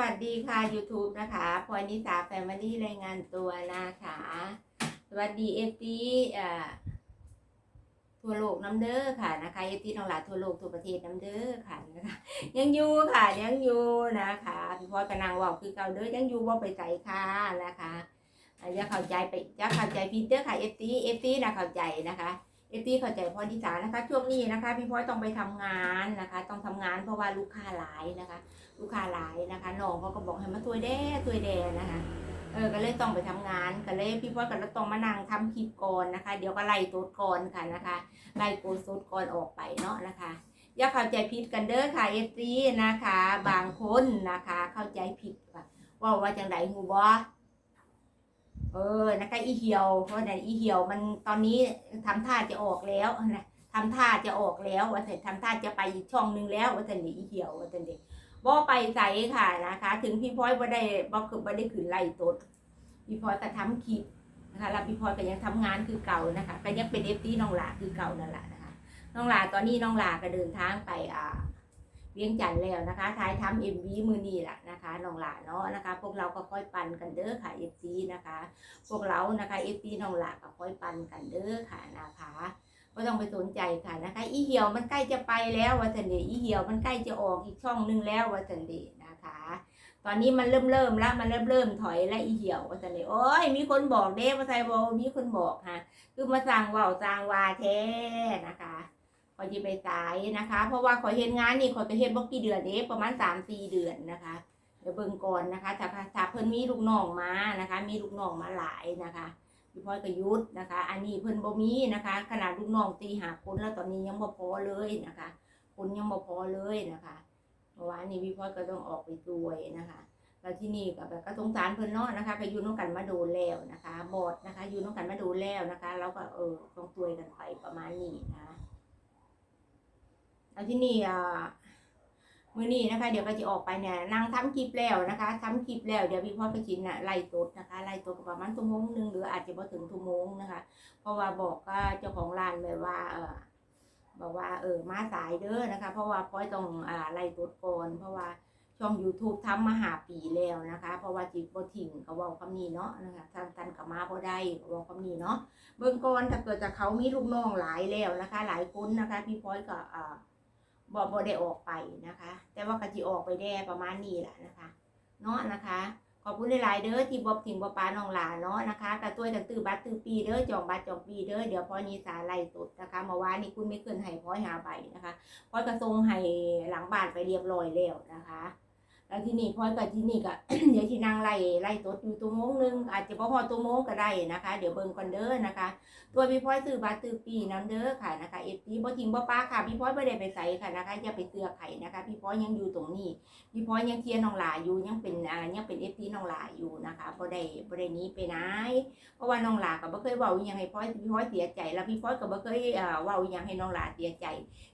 วัสดีค่ะ YouTube นะคะพลอยนิสาแฟมิลี่รายงานตัวนะคะ สวัสดีเอฟซีอ่าทั่วโลกน้ำเด้อค่ะนะคะเอฟซีทั้งหลาทั่วโลกทั่วประเทศน้ำเด้อค่ะนะคะยังอยู่ค่ะยังอยู่นะคะพี่พลอยกำลังว่าคือเก่าเด้อยังอยู่ว่าไปใส่ค่ะนะคะอ่าอย่าเข้าใจไปอย่าเข้าใจผิดเด้อค่ะเอฟซีเอฟซีนะเข้าใจนะคะ เอฟซีเข้าใจพลอยนิสานะคะ ช่วงนี้นะคะ พี่พลอยต้องไปทำงานนะคะ ต้องทำงานเพราะว่าลูกค้าหลายนะคะ ลูกค้าหลายนะคะน้องเขาก็บอกให้มาตัวยแด่ตัวยแดนะคะเออก็เลยต้องไปทำงานก็เลยพี่พ่อก็เลยต้องมานั่งทำคลิปก่อนนะคะ เดี๋ยวก็ไล่ตัวก่อนค่ะนะคะไล่โกดสดก่อนออกไปเนาะนะคะอย่าเข้าใจผิดกันเด้อค่ะเอฟซีนะคะ บางคนนะคะ เข้าใจผิดว่าว่าว่าจังไดหูบ่เออนะคะอีเหี่ยวเพราะไหนอีเหี่ยวมันตอนนี้ทำท่าจะออกแล้วนะทำท่าจะออกแล้วว่าแต่ทำท่าจะไปอีกช่องหนึงแล้วว่าแต่นี่อีเหี่ยวว่าแต่นี่บ่ไปใส่ค่ะนะคะ ถึงพี่พลอยบ่ได้บ่คือบ่ได้ขึ้นไล่ตดพี่พลอยก็ทำคลิปนะคะแล้วพี่พลอยก็ยังทำงานคือเก่านะคะก็ยังเป็นเอฟซีน้องหลาคือเก่านั่นแหละนะคะน้องหลาตอนนี้น้องหลาก็เดินทางไปอ่า เวียงจันทร์แล้วนะคะถ่ายทำเอ็มวีมือนี่แหละนะคะน้องหลาเนาะนะคะ พวกเราก็ค่อยปันกันเด้อค่ะเอฟซีนะคะ พวกเรานะคะเอฟซีน้องหลาก็ค่อยปันกันเด้อค่ะนะคะไม่ต้องไปสนใจค่ะนะคะ อีเหี่ยวมันใกล้จะไปแล้ววัสันเดอีเหี่ยวมันใกล้จะออกอีกช่องนึงแล้ววัสันเดนะคะ ตอนนี้มันเริ่มเริ่มแล้วมันเริ่มเริ่มถอยและอีเหี่ยววัสันเดโอ้ยมีคนบอกเด้ว่าไซบอมีคนบอกค่ะ คือมาสั่งว่าวสั่งวาแท้นะคะ ขอจะไปสายนะคะ เพราะว่าขอเห็นงานนี่ขอยไปเห็นบ่กี่เดือนเด้ประมาณสามสี่เดือนนะคะเดี๋ยวเบิ่งก่อนนะคะถ้าถ้าเพิ่นมีลูกน้องมานะคะ มีลูกน้องมาหลายนะคะพี่พลอยก็ยุดนะคะ อันนี้เพิ่นบ่มีนะคะ ขนาดลูกน้องตีหาคนแล้วตอนนี้ยังบ่พอเลยนะคะคนยังบ่พอเลยนะคะเมื่อวานนี้พี่พลอยก็ต้องออกไปด้วยนะคะแล้วที่นี่ก็แบบก็สงสารเพิ่นเนาะนะคะก็อยู่น้องกันมาโดนแล้วนะคะ บอดนะคะ อยู่น้องกันมาโดนแล้วนะคะ แล้วก็เออต้องตัวยกันไปประมาณนี้นะคะ แล้วที่นี่อ่ามื้อนี้นะคะ เดี๋ยวก็จะออกไปเนี่ยนั่งทำคลิปแล้วนะคะทำคลิปแล้วเดี๋ยวพี่พ่อก็ชินน่ะไล่ตดนะคะไล่ตดประมาณชั่วโมงหนึงหรืออาจจะบ่ถึงชั่วโมงนะคะ เพราะว่าบอกก็เจ้าของร้านเลยว่าเออบอกว่าเออมาสายเด้อนะคะ เพราะว่าพ่อยต้องอ่าไล่ตดก่อนเพราะว่าช่อง YouTube ทำมาหาปีแล้วนะคะ เพราะว่าจิตบ่ทิ้งก็เว้าคำนี้เนาะนะคะทางตันกับมาบ่ได้ว้าคำนี้เนาะเบิ่งก่อนถ้าเกิดจากเขามีลูกน้องหลายแล้วนะคะ หลายคนนะคะ พี่พ้อยก็อ่า บ่บ่ได้ออกไปนะคะ แต่ว่าก็จิออกไปแด้ประมาณนี้แหละนะคะ เนาะนะคะ ขอบคุณหลายๆเด้อที่บอกถึงบอปลาน้องหลาเนาะนะคะกระตุ้ยตั้งตื้อบัตรตื้อปีเด้อจองบัตรจองปีเด้อเดี๋ยวพอนี้สาไล่ตุดนะคะเมื่อวานนี้คุณไม่เกินให้พ่อยหาใบนะคะพ่อยกระทรงให้หลังบ้านไปเรียบร้อยแล้วนะคะ แล้วที่นี่พ่อยกับที่นี่ก็เดี๋ยวที่นางไล่ไล่ตุดอยู่ตัวโมงหนึงอาจจะพอพอตัวโมงก็ได้นะคะ เดี๋ยวเบิ่งก่อนเด้อนะคะ ตัวพี่พอยซื้อบัตรตื้อปีน้ำเด้อค่ะนะคะเอฟซีบ่ทิ้งบ่ป้าค่ะพี่พอยไม่ได้ไปใส่ค่ะนะคะอย่าไปเตือไข่นะคะ พี่พอยยังอยู่ตรงนี้ พี่พอยยังเทียนน้องหลาอยู่ยังเป็นอ่ายังเป็นเอฟซีน้องหลาอยู่นะคะบ่ได้บ่ได้นี้ไปไหนเพราะว่าน้องหลาก็บ่เคยเว้าอหยังให้พอยพี่พอยเสียใจ แล้วพี่พอยก็บ่เคยอ่าเว้าอหยังให้น้องหลาเสียใจ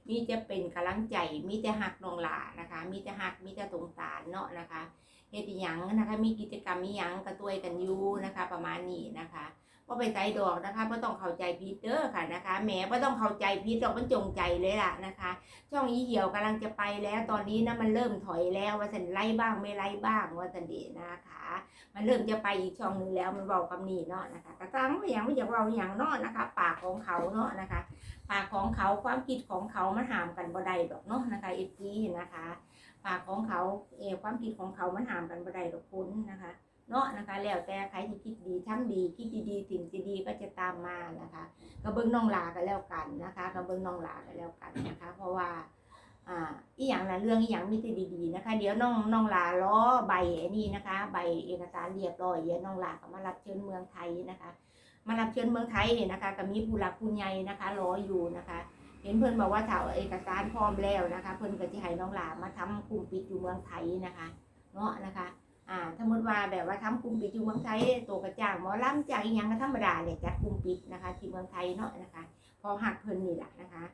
มีแต่เป็นกำลังใจมีแต่ฮักน้องหลานะคะ มีแต่ฮักมีแต่สงสารเนาะนะคะเฮ็ดอีหยังนะคะมีกิจกรรมมีหยังกระตุ้ยกันอยู่นะคะ ประมาณนี้นะคะบ่ไปใจดอกนะคะบ่ต้องเข้าใจผิดเด้อค่ะนะคะแหมบ่ต้องเข้าใจผิดดอกมันจงใจเลยล่ะนะคะ ช่องอีเหี่ยวกำลังจะไปแล้วตอนนี้นะมันเริ่มถอยแล้วว่าสันไล่บ้างไม่ไล่บ้างว่าสันเดนะคะ มันเริ่มจะไปอีกช่องนึงแล้วมันเบาคำนี้เนาะนะคะ กระซังไม่อย่างไม่อยากเบาอย่างเนาะนะคะ ปากของเขาเนาะนะคะ ปากของเขาความคิดของเขามันหามกันบ่ได้ดอกเนาะนะคะเอฟซีนะคะ ปากของเขาเอความคิดของเขามันหามกันบ่ได้ดอกคุณนะคะ เนาะนะคะ แล้วแต่ใครที่คิดดีทั้งดีคิดดีๆสิ่งที่ดีก็จะตามมานะคะกระเบื้องน้องหลากันแล้วกันนะคะกระเบื้องน้องหลากันแล้วกันนะคะ เพราะว่าอ่าอีหยังนะเรื่องอีหยังมีแต่ดีๆนะคะ เดี๋ยวน้องน้องลาล้อใบนี่นะคะ ใบเอกสารเรียบร้อยเดี๋ยวน้องลาก็มารับเชิญเมืองไทยนะคะ มารับเชิญเมืองไทยเนี่ยนะคะ ก็มีผู้หลักผู้ใหญ่นะคะรออยู่นะคะ เห็นเพื่อนบอกว่าถ้าเอกสารพร้อมแล้วนะคะ เพื่อนก็จะให้น้องหลามาทำกลุ่มปิดอยู่เมืองไทยนะคะเนาะนะคะอ่าสมมติว่าแบบว่าทำกลุ่มปิดอยู่เมืองไทยตัวกระจ่างหมอลำจากอีหยังก็ธรรมดาเนี่ยจัดกลุ่มปิดนะคะ ที่เมืองไทยเนาะนะคะ พอหักเพิ่นนี่แหละนะคะ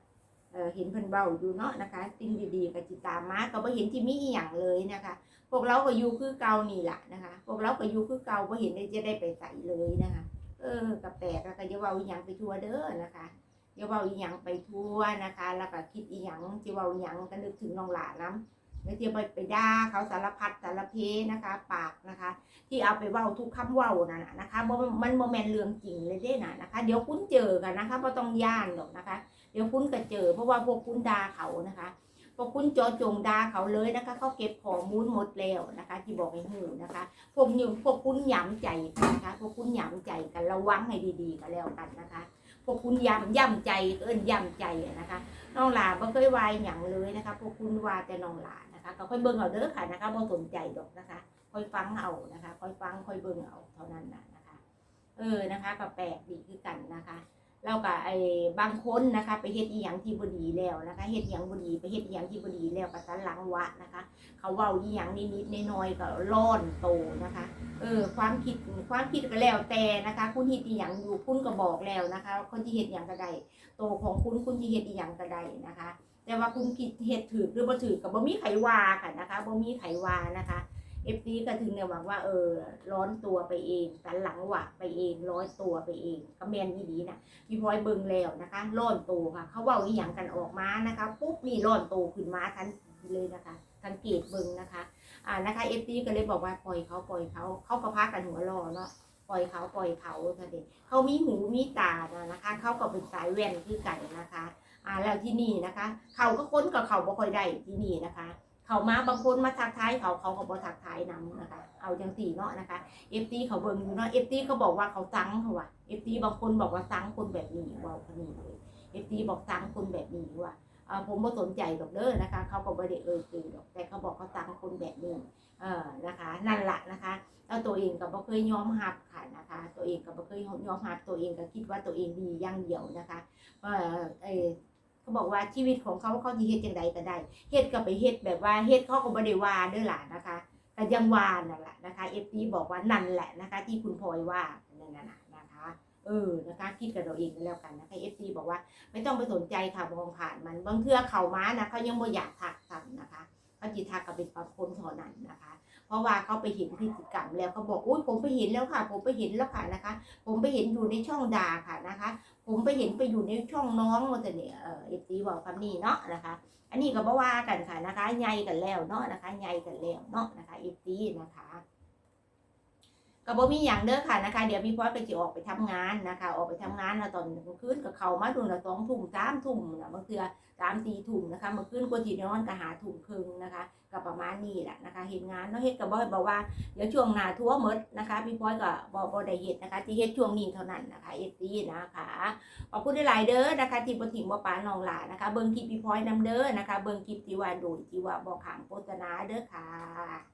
เออเห็นเพิ่นเบาอยู่เนาะนะคะสิ่งดีๆกับจิตามมาก็บ่เห็นที่มีอีหยังเลยนะคะ พวกเราก็อยู่คือเก่านี่แหละนะคะ พวกเราก็อยู่คือเก่าบ่เห็นได้จะได้ไปใส่เลยนะคะ เออกับแปลกแล้วก็อย่าเว้าอีหยังไปทัวเด้อนะคะ อย่าเว้าอีหยังไปทั่วนะคะ แล้วก็คิดอีหยังสิเว้าอีหยังก็นึกถึงน้องหลานนํแล้วที่ไปไปด่าเขาสารพัดสารเพนะคะ ปากนะคะ ที่เอาไปเว้าทุกคำเว้านั่นนะคะบ่มันโมแมนเรื่องจริงเลยเด้น่ะนะคะ เดี๋ยวคุณเจอกันนะคะบ่ต้องย่านหรอกนะคะ เดี๋ยวคุณก็เจอ เพราะว่าพวกคุณด่าเขานะคะพวกคุณโจอจงด่าเขาเลยนะคะเขาเก็บข้อมูลหมดแล้วนะคะ ที่บอกให้หูนะคะ พวกนี้พวกคุณหย้ำใจนะคะพวกคุณหย้ำใจกันระวังให้ดีๆกันแล้วกันนะคะ วกคุณย้ำย้ำใจเอิ้นย้ำใจนะคะน้องหลาบ่เคยวายหยังเลยนะคะพวกคุณว่าแต่น้องหลานะคะก็ค่อยเบิ่งเอาเด้อค่ะนะคะบ่สนใจดอกนะคะ ค่อยฟังเอานะคะ ค่อยฟังค่อยเบิ่งเอาเท่านั้นนะนะคะ เออนะคะก็แปลกดีคือกันนะคะ แล้วก็ไอ้บางคนนะคะไปเฮ็ดอีหยังที่บดีแล้วนะคะเฮ็ดอีหยังบดีไปเฮ็ดอีหยังที่บดีแล้วก็สันหลังวะนะคะ เขาเว้าอีหยังนิดๆน้อยๆก็ร้อนโตนะคะ เออความคิดความคิดก็แล้วแต่นะคะ คุณเฮ็ดอีหยังอยู่คุณก็บอกแล้วนะคะ คนที่เฮ็ดอีหยังก็ได้โตของคุณคุณที่เฮ็ดอีหยังก็ได้นะคะ แต่ว่าคุณคิดเฮ็ดถือหรือบ่ถือก็บ่มีไขว่าค่ะนะคะบ่มีไขว่านะคะ เอฟซีก็ถึงเนี่ยหวังว่าเออร้อนตัวไปเองสันหลังหวะไปเอง ร้อยตัวไปเองก็แมนอีดีนะพี่พลอยเบิงแล้วนะคะร้อนตัวค่ะ เขาเว่าอีหยังกันออกมานะคะปุ๊บนี่ร้อนตัวขึ้นมาทันเลยนะคะสังเกตเบิงนะคะอ่านะคะเอฟซีก็เลยบอกว่าปล่อยเขาปล่อยเขาเขาก็พากันหัวรอเนาะปล่อยเขาปล่อยเขาเถอะเด็กเขามีหูมีตานะนะคะ เขาก็เป็นสายแว่นคือกันนะคะอ่าแล้วที่นี่นะคะ เขาก็ค้นกับเขาบ่ค่อยได้ที่นี่นะคะ เขามาบางคนมาทักทายเขาเขาก็บ่ทักทายนำนะคะ เอาจังสี่เนาะนะคะเอฟตีเขาเบิ่งอยู่เนาะเอฟตีเขาบอกว่าเขาซังเขาว่ะเอฟตีบางคนบอกว่าซังคนแบบนี้เว่าคนนี้เลยเอฟตีบอกซังคนแบบนี้ว่ะอ่าผมบ่สนใจดอกเด้อนะคะ เขาก็บ่ได้เอ่ยคือดอก แต่เขาบอกเขาซังคนแบบนี้เออนะคะ นั่นแหละนะคะแล้วตัวเองก็บ่เคยยอมรับค่ะนะคะ ตัวเองก็บ่เคยยอมรับตัวเองก็คิดว่าตัวเองดีอย่างเดียวนะคะเออ เขาบอกว่าชีวิตของเขาเขาสิเฮ็ดจังใดก็ได้เฮ็ดก็ไปเฮ็ดแบบว่าเฮ็ดเขาก็บ่ได้ว่าเด้อล่ะนะคะก็ยังว่านั่นแหละนะคะเอฟซีบอกว่านั่นแหละนะคะ ที่คุณพลอยว่านั่นน่ะนะคะ เออนะคะ คิดกับเราเองก็แล้วกันนะคะเอฟซีบอกว่าไม่ต้องไปสนใจค่ะมองผ่านมันบางเทื่อเขาม้านะเขายังบ่อยากทักซ้ำนะคะเขาจิทักกับเป็นบางคนเท่านั้นนะคะ เพราะว่าเขาไปเห็นพฤติกรรมแล้วเขาบอกอุ้ยผมไปเห็นแล้วค่ะ ผมไปเห็นแล้วค่ะนะคะ ผมไปเห็นอยู่ในช่องดาค่ะนะคะ ผมไปเห็นไปอยู่ในช่องน้องว่าแต่เนี่ยเออฟซีบอกคำนี้เนาะนะคะ อันนี้ก็บ่ว่ากันค่ะนะคะใหญ่กันแล้วเนาะนะคะใหญ่กันแล้วเนาะนะคะเอฟซีนะคะ ก็บ่มีอย่างเด้อค่ะนะคะ เดี๋ยวพี่พลอยก็จะออกไปทำงานนะคะ ออกไปทำงานแล้วตอนกลางคืนก็เข้ามาดูละสองทุ่มสามทุ่มนะบางเทื่อสามสี่ทุ่มนะคะเมื่อคืนกว่าที่นอนก็หาทุ่มครึ่งนะคะก็ประมาณนี้แหละนะคะเห็นงานเนาะเฮ็ดก็บ่บอกว่าเดี๋ยวช่วงหน้าทั่วหมดนะคะ พี่พลอยก็บ่บ่ได้เฮ็ดนะคะที่เฮ็ดช่วงนี้เท่านั้นนะคะเอฟซีนะคะขอบคุณหลายเด้อนะคะที่บ่ถิ่งบ่ปาน้องหลานะคะ เบิ่งคลิปพี่พลอยนำเด้อนะคะ เบิ่งคลิปที่ว่าโดยที่ว่าบ่ขางโฆษณาเด้อค่ะ